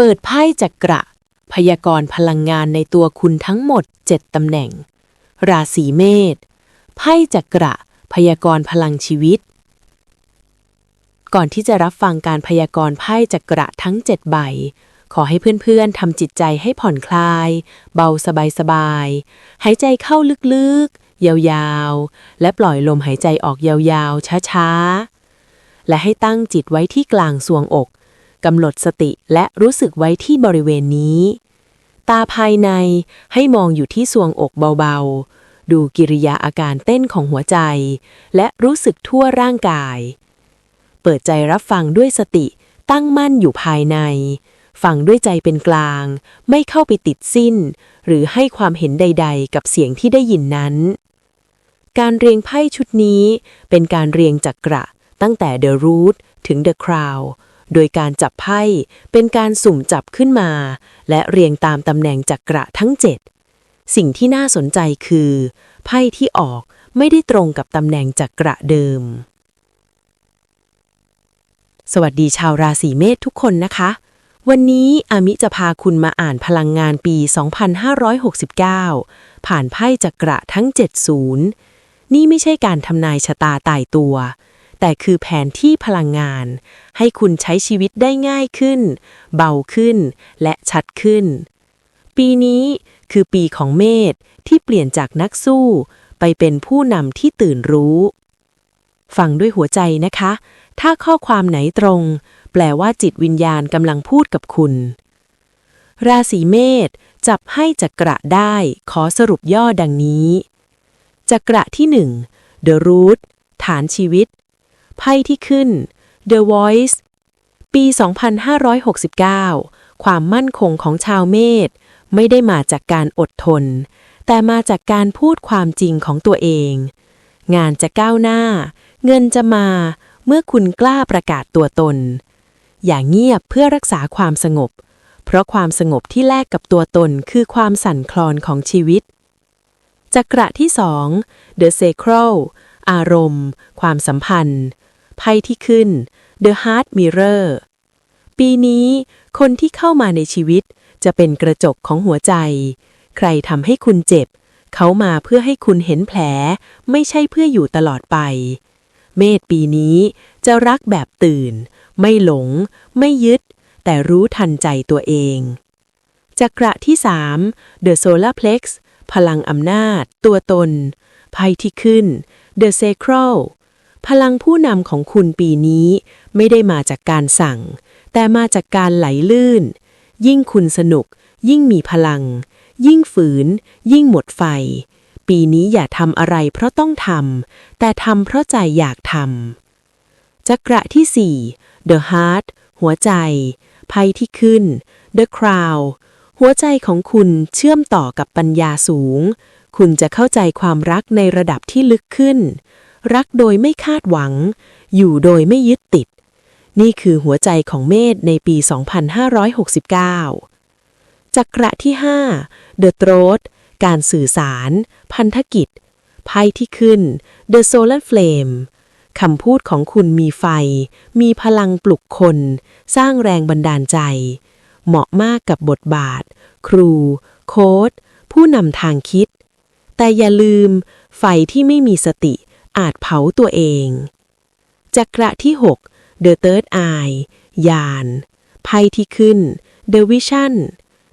เปิดไพ่จักระพยากรพลังงานในตัวคุณทั้งหมด 7 ตำแหน่ง ราศีเมษไพ่จักระพยากรพลังชีวิต ก่อนที่จะรับฟังการพยากรไพ่จักระทั้ง 7 ใบ ขอให้เพื่อนๆทำจิตใจให้ผ่อนคลาย เบาสบายๆหายใจเข้าลึกๆ ยาวๆ และปล่อยลมหายใจออกยาวๆ ช้าๆ และให้ตั้งจิตไว้ที่กลางสวงอก กำหนดสติและรู้สึกไว้ที่บริเวณนี้ ตาภายในให้มองอยู่ที่สวงอกเบาๆ ดูกิริยาอาการเต้นของหัวใจ และรู้สึกทั่วร่างกาย เปิดใจรับฟังด้วยสติตั้งมั่นอยู่ภายใน ฟังด้วยใจเป็นกลาง ไม่เข้าไปติดสิ้น หรือให้ความเห็นใด ๆ กับเสียงที่ได้ยินนั้น การเรียงไพ่ชุดนี้เป็นการเรียงจักระตั้งแต่ The Root ถึง The Crown โดยการจับไพ่เป็นการสุ่มจับขึ้นมา และเรียงตามตำแหน่งจักระทั้ง 7 สิ่งที่น่าสนใจคือ ไพ่ที่ออกไม่ได้ตรงกับตำแหน่งจักระเดิม สวัสดีชาวราศีเมษทุกคนนะคะ วันนี้อามิจะพาคุณมาอ่านพลังงานปี 2569 ผ่านไพ่จักระทั้ง 70 นี่ไม่ใช่การทำนายชะตาตายตัว แต่คือแผนที่พลังงาน ให้คุณใช้ชีวิตได้ง่ายขึ้น เบาขึ้น และชัดขึ้น ปีนี้คือปีของเมษที่เปลี่ยนจากนักสู้ ไปเป็นผู้นำที่ตื่นรู้ ฟังด้วยหัวใจนะคะ ถ้าข้อความไหนตรง แปลว่าจิตวิญญาณกำลังพูดกับคุณ ราศีเมษจับให้จักระได้ขอสรุปย่อดังนี้ จักระที่หนึ่ง The Root ฐานชีวิต ไพ่ที่ขึ้น The Voice ปี 2569 ความมั่นคงของชาวเมษไม่ได้มาจากการอดทน แต่มาจากการพูดความจริงของตัวเอง งานจะก้าวหน้า เงินจะมาเมื่อคุณกล้าประกาศตัวตน อย่างเงียบเพื่อรักษาความสงบ เพราะความสงบที่แลกกับตัวตนคือความสั่นคลอนของชีวิตจักระที่สอง The Sacral อารมณ์ ความสัมพันธ์ ไพ่ที่ขึ้น The Heart Mirror ปีนี้ คนที่เข้ามาในชีวิตจะเป็นกระจกของหัวใจ ใครทำให้คุณเจ็บ เขามาเพื่อให้คุณเห็นแผล ไม่ใช่เพื่ออยู่ตลอดไป เมษปีนี้จะรักแบบตื่น ไม่หลง ไม่ยึด แต่รู้ทันใจตัวเองจักระที่สาม The Solar Plex พลังอำนาจ ตัวตนไพ่ที่ขึ้น The Sacral พลังผู้นำของคุณปีนี้ไม่ได้มาจากการสั่ง แต่มาจากการไหลลื่น ยิ่งคุณสนุก ยิ่งมีพลัง ยิ่งฝืน ยิ่งหมดไฟ ปีนี้อย่าทำอะไรเพราะต้องทำแต่ทำเพราะใจอยากทำจักระที่ 4 The Heart หัวใจไพ่ที่ขึ้น The Crown หัวใจของคุณเชื่อมต่อกับปัญญาสูง คุณจะเข้าใจความรักในระดับที่ลึกขึ้น รักโดยไม่คาดหวัง อยู่โดยไม่ยึดติด นี่คือหัวใจของเมษในปี 2569 จักระที่ 5 The Throat การสื่อสาร พันธกิจ ไพ่ที่ขึ้น The Solar Flame คำพูดของคุณมีไฟ มีพลังปลุกคน สร้างแรงบันดาลใจ เหมาะมากกับบทบาท ครู โค้ด ผู้นำทางคิด แต่อย่าลืม ไฟที่ไม่มีสติ อาจเผาตัวเองจักระที่ 6 The Third Eye ยานไพ่ที่ขึ้น The Vision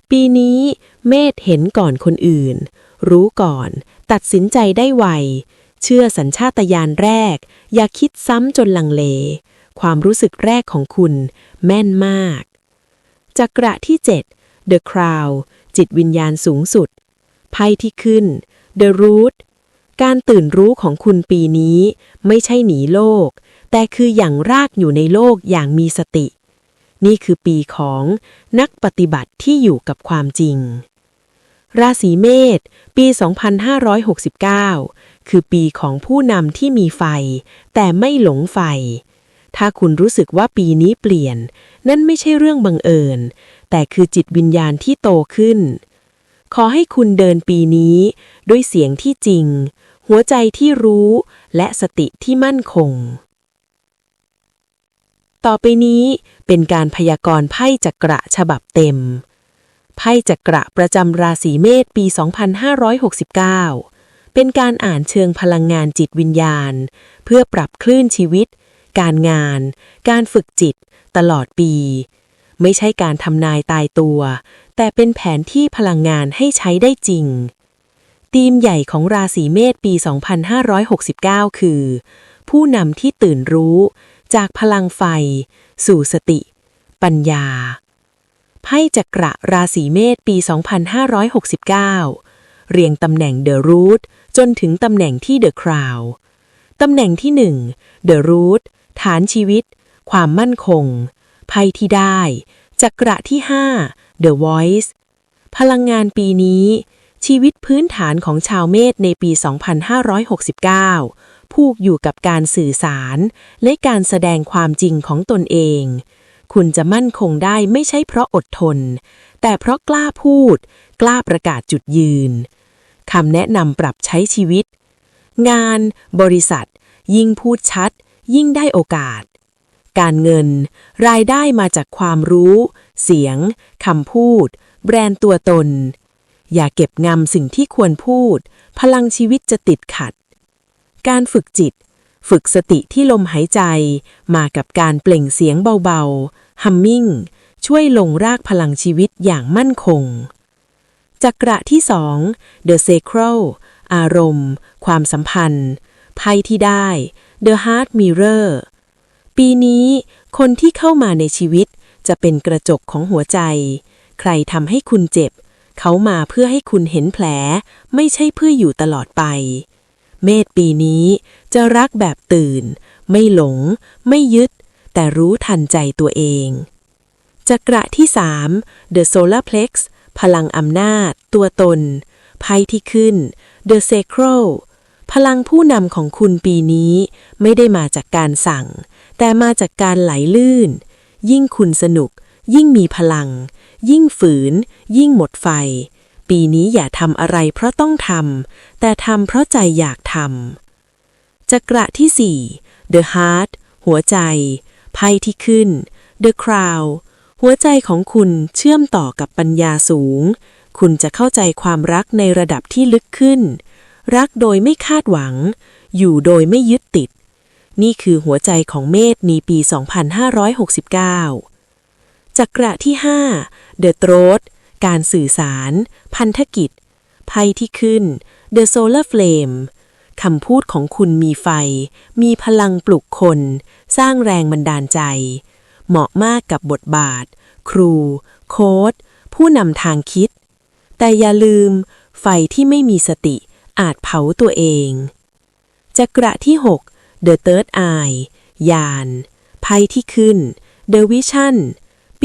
ปีนี้เมธเห็นก่อนคนอื่น รู้ก่อน ตัดสินใจได้ไว เชื่อสัญชาตญาณแรก อย่าคิดซ้ำจนลังเล ความรู้สึกแรกของคุณ แม่นมากจักระที่ 7 The Crown จิตวิญญาณสูงสุดไพ่ที่ขึ้น The Root การตื่นรู้ของคุณปีนี้ไม่ใช่หนีโลก แต่คืออย่างรากอยู่ในโลกอย่างมีสติ นี่คือปีของนักปฏิบัติที่อยู่กับความจริง ราศีเมษปี 2569 คือปีของผู้นำที่มีไฟ แต่ไม่หลงไฟ ถ้าคุณรู้สึกว่าปีนี้เปลี่ยน นั่นไม่ใช่เรื่องบังเอิญ แต่คือจิตวิญญาณที่โตขึ้นขอให้คุณเดินปีนี้ด้วยเสียงที่จริง หัวใจที่รู้ และสติที่มั่นคง ต่อไปนี้เป็นการพยากรณ์ไพ่จักระฉบับเต็ม ไพ่จักระประจำราศีเมษปี 2569 เป็นการอ่านเชิงพลังงานจิตวิญญาณ เพื่อปรับคลื่นชีวิต การงาน การฝึกจิต ตลอดปี ไม่ใช่การทำนายตายตัว แต่เป็นแผนที่พลังงานให้ใช้ได้จริง ธีมใหญ่ของราศีเมษปี 2569 คือ ผู้นำที่ตื่นรู้ จากพลังไฟ สู่สติ ปัญญา ไพ่จักระราศีเมษปี 2569 เรียงตำแหน่ง The Root จนถึงตำแหน่งที่ The Crown ตำแหน่งที่ 1 The Root ฐานชีวิต ความมั่นคง ไพ่ที่ได้ จักระที่ 5 The Voice พลังงานปีนี้ ชีวิตพื้นฐานของชาวเมษในปี 2569 ผูกอยู่กับการสื่อสาร และการแสดงความจริงของตนเอง คุณจะมั่นคงได้ไม่ใช่เพราะอดทน แต่เพราะกล้าพูด กล้าประกาศจุดยืนคำแนะนำปรับใช้ชีวิต งาน บริษัท ยิ่งพูดชัด ยิ่งได้โอกาส การเงิน รายได้มาจากความรู้ เสียงคำพูด แบรนด์ตัวตน อย่าเก็บงำสิ่งที่ควรพูด พลังชีวิตจะติดขัด การฝึกจิต ฝึกสติที่ลมหายใจ มากับการเปล่งเสียงเบาๆ ฮัมมิ่ง ช่วยลงรากพลังชีวิตอย่างมั่นคง จักระที่สอง The Sacral อารมณ์ ความสัมพันธ์ ไพ่ที่ได้ The Heart Mirror ปีนี้คนที่เข้ามาในชีวิตจะเป็นกระจกของหัวใจ ใครทำให้คุณเจ็บ เขามาเพื่อให้คุณเห็นแผล ไม่ใช่เพื่ออยู่ตลอดไป เมษปีนี้จะรักแบบตื่น ไม่หลง ไม่ยึด แต่รู้ทันใจตัวเองจักระที่สาม The Solar Plex พลังอำนาจ ตัวตน ไพ่ที่ขึ้น The Sacral พลังผู้นำของคุณปีนี้ ไม่ได้มาจากการสั่ง แต่มาจากการไหลลื่น ยิ่งคุณสนุก ยิ่งมีพลัง ยิ่งฝืน ยิ่งหมดไฟ ปีนี้อย่าทำอะไรเพราะต้องทำ แต่ทำเพราะใจอยากทำจักระที่สี่ The Heart หัวใจ ไพ่ที่ขึ้น The Crown หัวใจของคุณเชื่อมต่อกับปัญญาสูง คุณจะเข้าใจความรักในระดับที่ลึกขึ้น รักโดยไม่คาดหวัง อยู่โดยไม่ยึดติด นี่คือหัวใจของเมษในปี 2569 จักระที่ 5 The Throat การสื่อสาร พันธกิจไพ่ที่ขึ้น The Solar Flame คำพูดของคุณมีไฟ มีพลังปลุกคน สร้างแรงบันดาลใจ เหมาะมากกับบทบาท ครู โค้ด ผู้นำทางคิด แต่อย่าลืม ไฟที่ไม่มีสติอาจเผาตัวเองจักระที่ 6 The Third Eye ยานไพ่ที่ขึ้น The Vision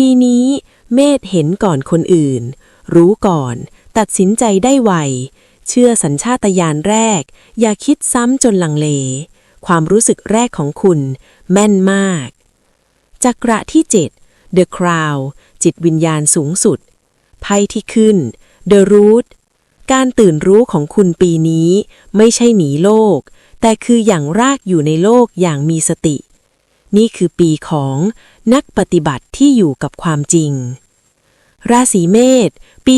ปีนี้เมษเห็นก่อนคนอื่น รู้ก่อน ตัดสินใจได้ไว เชื่อสัญชาตญาณแรก อย่าคิดซ้ำจนลังเล ความรู้สึกแรกของคุณ แม่นมาก จักระที่ 7 The Crown จิตวิญญาณสูงสุด ไพ่ที่ขึ้น The Root การตื่นรู้ของคุณปีนี้ ไม่ใช่หนีโลก แต่คืออย่างรากอยู่ในโลกอย่างมีสติ นี่คือปีของนักปฏิบัติที่อยู่กับความจริง ราศีเมษปี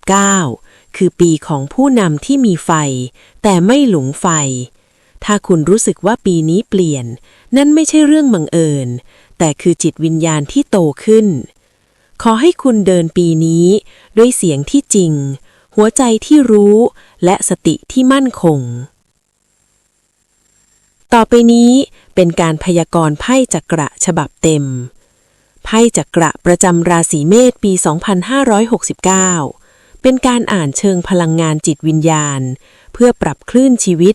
2569 คือปีของผู้นำที่มีไฟ แต่ไม่หลงไฟ ถ้าคุณรู้สึกว่าปีนี้เปลี่ยน นั่นไม่ใช่เรื่องบังเอิญ แต่คือจิตวิญญาณที่โตขึ้น ขอให้คุณเดินปีนี้ ด้วยเสียงที่จริง หัวใจที่รู้ และสติที่มั่นคง ต่อไปนี้เป็นการพยากรณ์ไพ่จักระฉบับเต็ม ไพ่จักระประจำราศีเมษปี 2569 เป็นการอ่านเชิงพลังงานจิตวิญญาณ เพื่อปรับคลื่นชีวิต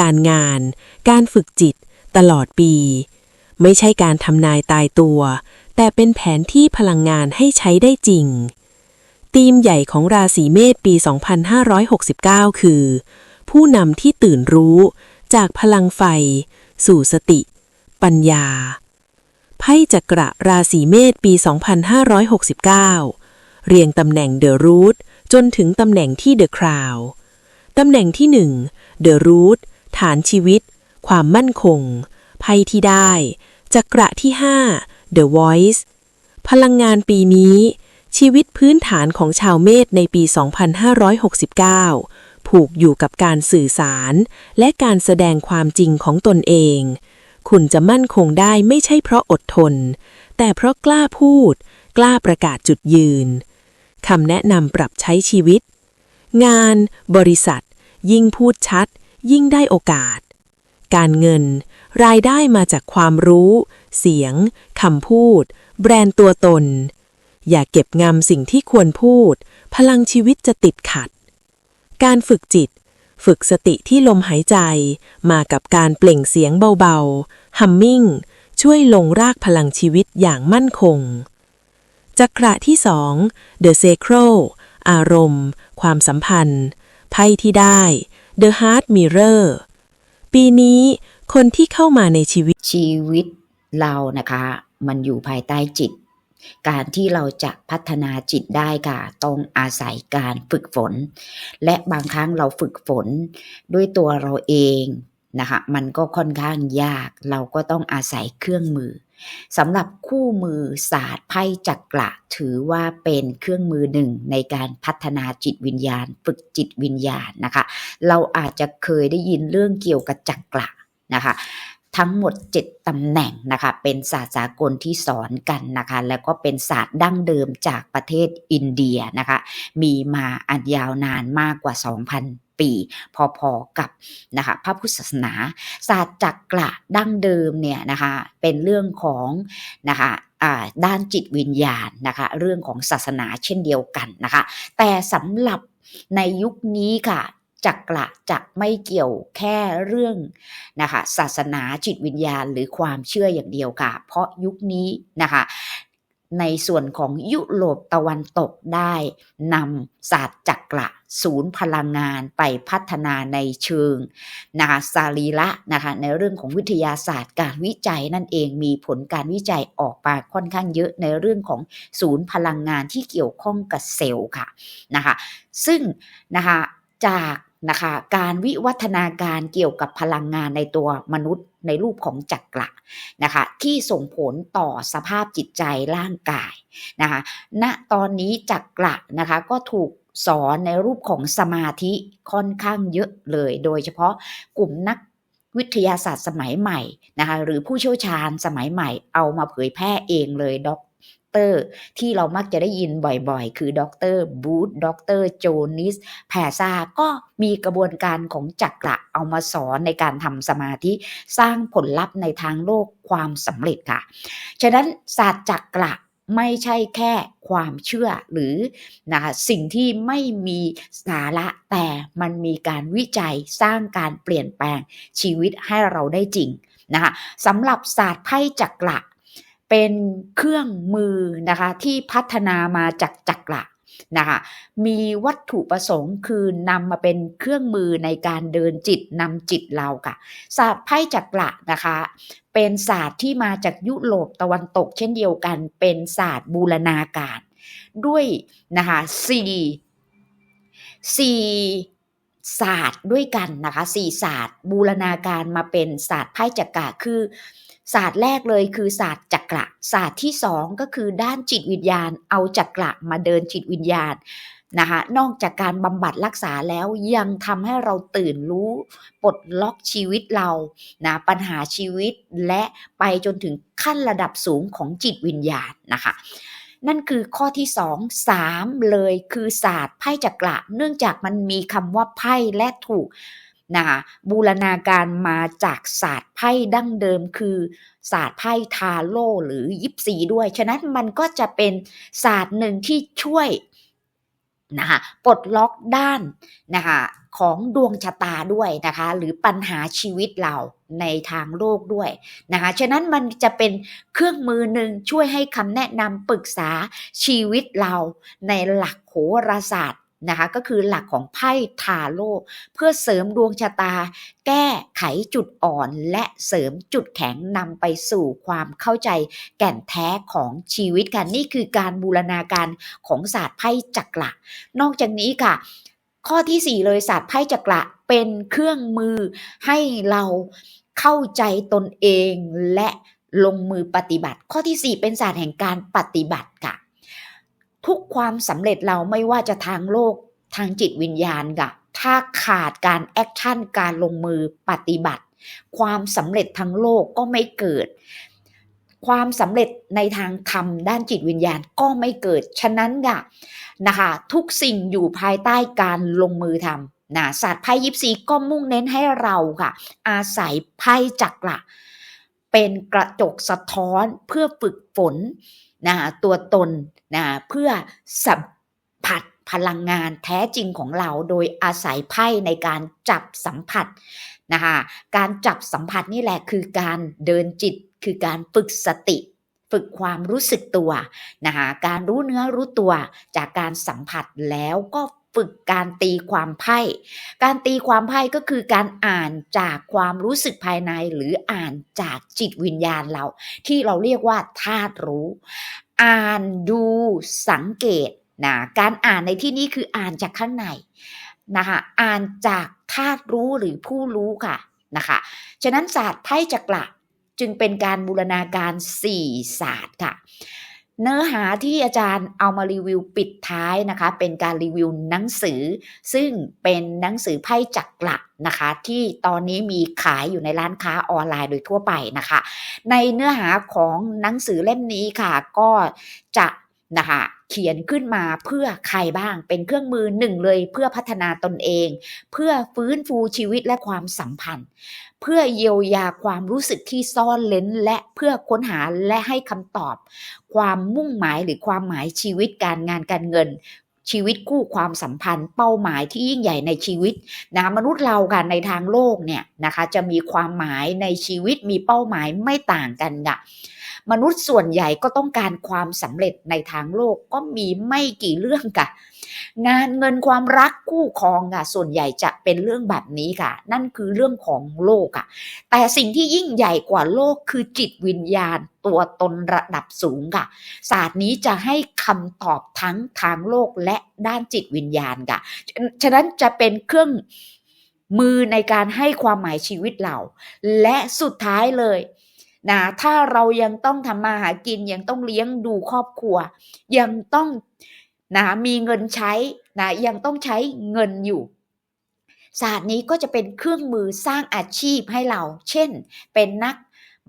การงาน การฝึกจิต ตลอดปี ไม่ใช่การทำนายตายตัว แต่เป็นแผนที่พลังงานให้ใช้ได้จริงธีมใหญ่ของราศีเมษปี 2569 คือ ผู้นำที่ตื่นรู้ จากพลังไฟ สู่สติ ปัญญา ไพ่จักระราศีเมษปี 2569 เรียงตำแหน่งเดอะรูทจนถึงตำแหน่งที่เดอะคราวตำแหน่งที่1เดอะรูทฐานชีวิต ความมั่นคง ไพ่ที่ได้จักระที่ The Voice พลังงานปีนี้ ชีวิตพื้นฐานของชาวเมษในปี 2569 ผูกอยู่กับการสื่อสาร และการแสดงความจริงของตนเอง คุณจะมั่นคงได้ไม่ใช่เพราะอดทน แต่เพราะกล้าพูด กล้าประกาศจุดยืนคำแนะนำปรับใช้ชีวิต งาน บริษัท ยิ่งพูดชัด ยิ่งได้โอกาส การเงิน รายได้มาจากความรู้ เสียงคำพูด แบรนด์ตัวตน อย่าเก็บงำสิ่งที่ควรพูด พลังชีวิตจะติดขัด การฝึกจิต ฝึกสติที่ลมหายใจ มากับการเปล่งเสียงเบาๆ ฮัมมิ่ง ช่วยลงรากพลังชีวิตอย่างมั่นคง จักระที่สอง The Sacral อารมณ์ ความสัมพันธ์ ไพ่ที่ได้ The Heart Mirror ปีนี้คนที่เข้ามาในชีวิตชีวิตเรานะคะ มันอยู่ภายใต้จิต การที่เราจะพัฒนาจิตได้ค่ะ ต้องอาศัยการฝึกฝน และบางครั้งเราฝึกฝนด้วยตัวเราเองนะคะมันก็ค่อนข้างยาก เราก็ต้องอาศัยเครื่องมือสำหรับคู่มือศาสตร์ไพ่จักระถือว่าเป็นเครื่องมือหนึ่งในการพัฒนาจิตวิญญาณ ฝึกจิตวิญญาณนะคะ เราอาจจะเคยได้ยินเรื่องเกี่ยวกับจักระนะคะ ทั้งหมด 7 ตำแหน่งนะคะเป็นศาสตร์สากลที่สอนกันนะคะแล้วก็เป็นศาสตร์ดั้งเดิมจากประเทศอินเดียนะคะมีมาอันยาวนานมากกว่า 2,000ปีพอๆกับนะคะพระพุทธศาสนา ศาสตร์จักระดั้งเดิมเนี่ยนะคะเป็นเรื่องของนะคะอ่าด้านจิตวิญญาณนะคะเรื่องของศาสนาเช่นเดียวกันนะคะแต่สำหรับในยุคนี้ค่ะ จักระจะไม่เกี่ยวแค่เรื่องนะคะศาสนาจิตวิญญาณหรือความเชื่ออย่างเดียวค่ะ เพราะยุคนี้นะคะในส่วนของยุโรปตะวันตกได้นำศาสตร์จักระศูนย์พลังงานไปพัฒนาในเชิงนะคะสรีระนะคะในเรื่องของวิทยาศาสตร์การวิจัยนั่นเองมีผลการวิจัยออกมาค่อนข้างเยอะในเรื่องของศูนย์พลังงานที่เกี่ยวข้องกับเซลล์ค่ะนะคะซึ่งนะคะจาก นะคะ การวิวัฒนาการเกี่ยวกับพลังงานในตัวมนุษย์ในรูปของจักระนะคะ ที่ส่งผลต่อสภาพจิตใจร่างกายนะคะณตอนนี้จักระนะคะก็ถูกสอนในรูปของสมาธิค่อนข้างเยอะเลย โดยเฉพาะกลุ่มนักวิทยาศาสตร์สมัยใหม่นะคะหรือผู้เชี่ยวชาญสมัยใหม่เอามาเผยแพร่เองเลยด็อก เตอร์ที่เรามักจะได้ยินบ่อยๆ คือดรบูธดรโจนิสแพซาก็มีกระบวนการของจักระเอามาสอนในการทำสมาธิสร้างผลลัพธ์ในทางโลกความสำเร็จค่ะ ฉะนั้นศาสตร์จักระไม่ใช่แค่ความเชื่อหรือนะสิ่งที่ไม่มีสาระแต่มันมีการวิจัยสร้างการเปลี่ยนแปลงชีวิตให้เราได้จริงนะคะสำหรับศาสตร์ไพ่จักระ เป็นเครื่องมือนะคะที่พัฒนามาจากจักระนะคะมีวัตถุประสงค์คือนำมาเป็นเครื่องมือในการเดินจิตนำจิตเราค่ะ ศาสตร์ไพ่จักระนะคะ เป็นศาสตร์ที่มาจากยุโรปตะวันตก เช่นเดียวกัน เป็นศาสตร์บูรณาการ ด้วยนะคะสี่สี่ศาสตร์ด้วยกันนะคะสี่ศาสตร์บูรณาการมาเป็นศาสตร์ไพ่จักระคือ ศาสตร์แรกเลยคือศาสตร์จักระศาสตร์ที่สองก็คือด้านจิตวิญญาณ เอาจักระมาเดินจิตวิญญาณนะคะนอกจากการบำบัดรักษาแล้วยังทำให้เราตื่นรู้ปลดล็อกชีวิตเรานะปัญหาชีวิตและไปจนถึงขั้นระดับสูงของจิตวิญญาณนะคะนั่นคือข้อที่สองสามเลยคือศาสตร์ไพ่จักระเนื่องจากมันมีคำว่าไพ่และถูก นะคะบูรณาการมาจากศาสตร์ไพ่ดั้งเดิมคือ ศาสตร์ไพ่ทาโร่หรือยิปซีด้วย ฉะนั้นมันก็จะเป็นศาสตร์หนึ่งที่ช่วยนะคะปลดล็อกด้านนะคะของดวงชะตาด้วยนะคะ หรือปัญหาชีวิตเราในทางโลกด้วยนะคะ ฉะนั้นมันจะเป็นเครื่องมือหนึ่งช่วยให้คำแนะนำปรึกษาชีวิตเราในหลักโหราศาสตร์ นะคะก็คือหลักของไพ่ทาโร่เพื่อเสริมดวงชะตา แก้ไขจุดอ่อน และเสริมจุดแข็งนำไปสู่ความเข้าใจแก่นแท้ของชีวิตกันนี่คือการบูรณาการของศาสตร์ไพ่จักระนอกจากนี้ค่ะ ข้อที่ 4 เลยศาสตร์ไพ่จักระเป็นเครื่องมือให้เราเข้าใจตนเองและลงมือปฏิบัติ ข้อที่ 4 เป็นศาสตร์แห่งการปฏิบัติค่ะ ทุกความสำเร็จเราไม่ว่าจะทางโลกทางจิตวิญญาณค่ะ ถ้าขาดการแอคชั่นการลงมือปฏิบัติ ความสำเร็จทางโลกก็ไม่เกิด ความสำเร็จในทางธรรมด้านจิตวิญญาณก็ไม่เกิด ฉะนั้นค่ะนะคะทุกสิ่งอยู่ภายใต้การลงมือทำนะศาสตร์ไพ่ยิปซีก็มุ่งเน้นให้เราค่ะ อาศัยไพ่จักระเป็นกระจกสะท้อนเพื่อฝึกฝน นะตัวตนนะเพื่อสัมผัสพลังงานแท้จริงของเราโดยอาศัยไพ่ในการจับสัมผัสนะคะการจับสัมผัสนี่แหละคือการเดินจิตคือการฝึกสติ ฝึกความรู้สึกตัวนะคะการรู้เนื้อรู้ตัวจากการสัมผัสแล้วก็ ฝึกการตีความไพ่ การตีความไพ่ก็คือการอ่านจากความรู้สึกภายในหรืออ่านจากจิตวิญญาณเรา ที่เราเรียกว่าธาตุรู้ อ่านดูสังเกตนะการอ่านในที่นี้คืออ่านจากข้างในนะคะอ่านจากธาตุรู้หรือผู้รู้ค่ะนะคะฉะนั้นศาสตร์ไพ่จักระจึงเป็นการบูรณาการ4ศาสตร์ค่ะ เนื้อหาที่อาจารย์เอามารีวิวปิดท้ายนะคะ เป็นการรีวิวหนังสือ ซึ่งเป็นหนังสือไพ่จักระนะคะ ที่ตอนนี้มีขายอยู่ในร้านค้าออนไลน์โดยทั่วไปนะคะ ในเนื้อหาของหนังสือเล่มนี้ค่ะ ก็จะ นะคะเขียนขึ้นมาเพื่อใครบ้างเป็นเครื่องมือหนึ่งเลยเพื่อพัฒนาตนเอง เพื่อฟื้นฟูชีวิตและความสัมพันธ์ เพื่อเยียวยาความรู้สึกที่ซ่อนเล้น และเพื่อค้นหาและให้คำตอบ ความมุ่งหมายหรือความหมายชีวิตการงานการเงิน ชีวิตคู่ความสัมพันธ์ เป้าหมายที่ยิ่งใหญ่ในชีวิตนะมนุษย์เราค่ะในทางโลกเนี่ยนะคะจะมีความหมายในชีวิตมีเป้าหมายไม่ต่างกันค่ะ มนุษย์ส่วนใหญ่ก็ต้องการความสำเร็จในทางโลกก็มีไม่กี่เรื่องค่ะ งานเงินความรักคู่ครองค่ะส่วนใหญ่จะเป็นเรื่องแบบนี้ค่ะ นั่นคือเรื่องของโลกค่ะ แต่สิ่งที่ยิ่งใหญ่กว่าโลกคือจิตวิญญาณตัวตนระดับสูงค่ะ ศาสตร์นี้จะให้คำตอบทั้งทางโลกและด้านจิตวิญญาณค่ะ ฉะนั้นจะเป็นเครื่องมือในการให้ความหมายชีวิตเรา และสุดท้ายเลย นะถ้าเรายังต้องทำมาหากินยังต้องเลี้ยงดูครอบครัว ยังต้องนะมีเงินใช้นะยังต้องใช้เงินอยู่ศาสตร์นี้ก็จะเป็นเครื่องมือสร้างอาชีพให้เรา เช่น เป็นนัก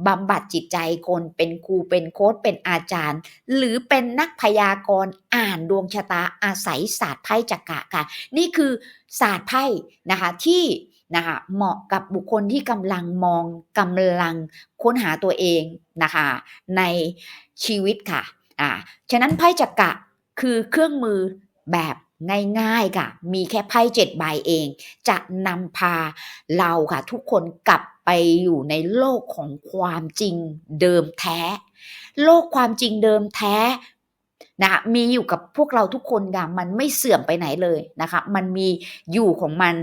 บำบัดจิตใจคนเป็นครูเป็นโค้ชเป็นอาจารย์ หรือเป็นนักพยากรณ์อ่านดวงชะตาอาศัยศาสตร์ไพ่จักระค่ะ นี่คือศาสตร์ไพ่นะคะที่ นะคะเหมาะกับบุคคลที่กำลังมองกำลังค้นหาตัวเองนะคะในชีวิตค่ะอ่าฉะนั้นไพ่จักระคือเครื่องมือแบบง่ายๆค่ะ มีแค่ไพ่เจ็ดใบเอง จะนำพาเราค่ะ ทุกคนกลับไปอยู่ในโลกของความจริงเดิมแท้ โลกความจริงเดิมแท้ นะคะมีอยู่กับพวกเราทุกคนค่ะมันไม่เสื่อมไปไหนเลยนะคะ มันมีอยู่ของมัน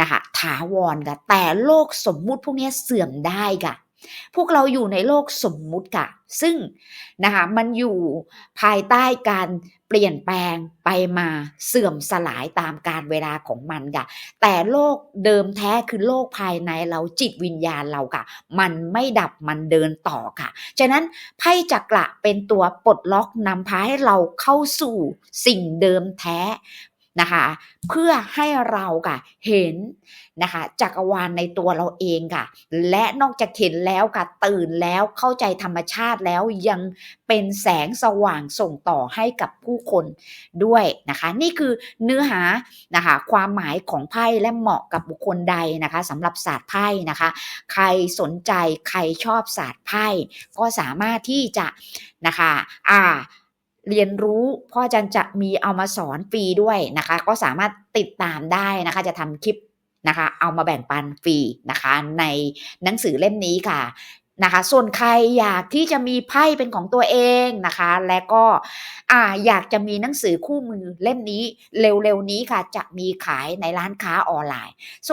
นะคะถาวรค่ะแต่โลกสมมุติพวกนี้เสื่อมได้ค่ะ พวกเราอยู่ในโลกสมมุติค่ะ ซึ่งนะคะมันอยู่ภายใต้การเปลี่ยนแปลงไปมาเสื่อมสลายตามการเวลาของมันค่ะ แต่โลกเดิมแท้คือโลกภายในเราจิตวิญญาณเราค่ะ มันไม่ดับมันเดินต่อค่ะ ฉะนั้นไพ่จักระเป็นตัวปลดล็อกนำพาให้เราเข้าสู่สิ่งเดิมแท้ นะคะ เพื่อให้เราค่ะเห็นนะคะจักรวาลในตัวเราเองค่ะ และนอกจากเห็นแล้วค่ะตื่นแล้วเข้าใจธรรมชาติแล้วยังเป็นแสงสว่างส่งต่อให้กับผู้คนด้วยนะคะ นี่คือเนื้อหานะคะความหมายของไพ่และเหมาะกับบุคคลใดนะคะสำหรับศาสตร์ไพ่นะคะ ใครสนใจใครชอบศาสตร์ไพ่ก็สามารถที่จะนะคะอ่า เรียนรู้พ่ออาจารย์จะมีเอามาสอนฟรีด้วยนะคะ ก็สามารถติดตามได้นะคะ จะทำคลิปนะคะ เอามาแบ่งปันฟรีนะคะ ในหนังสือเล่มนี้ค่ะนะคะ ส่วนใครอยากที่จะมีไพ่เป็นของตัวเองนะคะ และก็อ่าอยากจะมีหนังสือคู่มือเล่มนี้เร็วๆนี้ค่ะ จะมีขายในร้านค้าออนไลน์ส่วน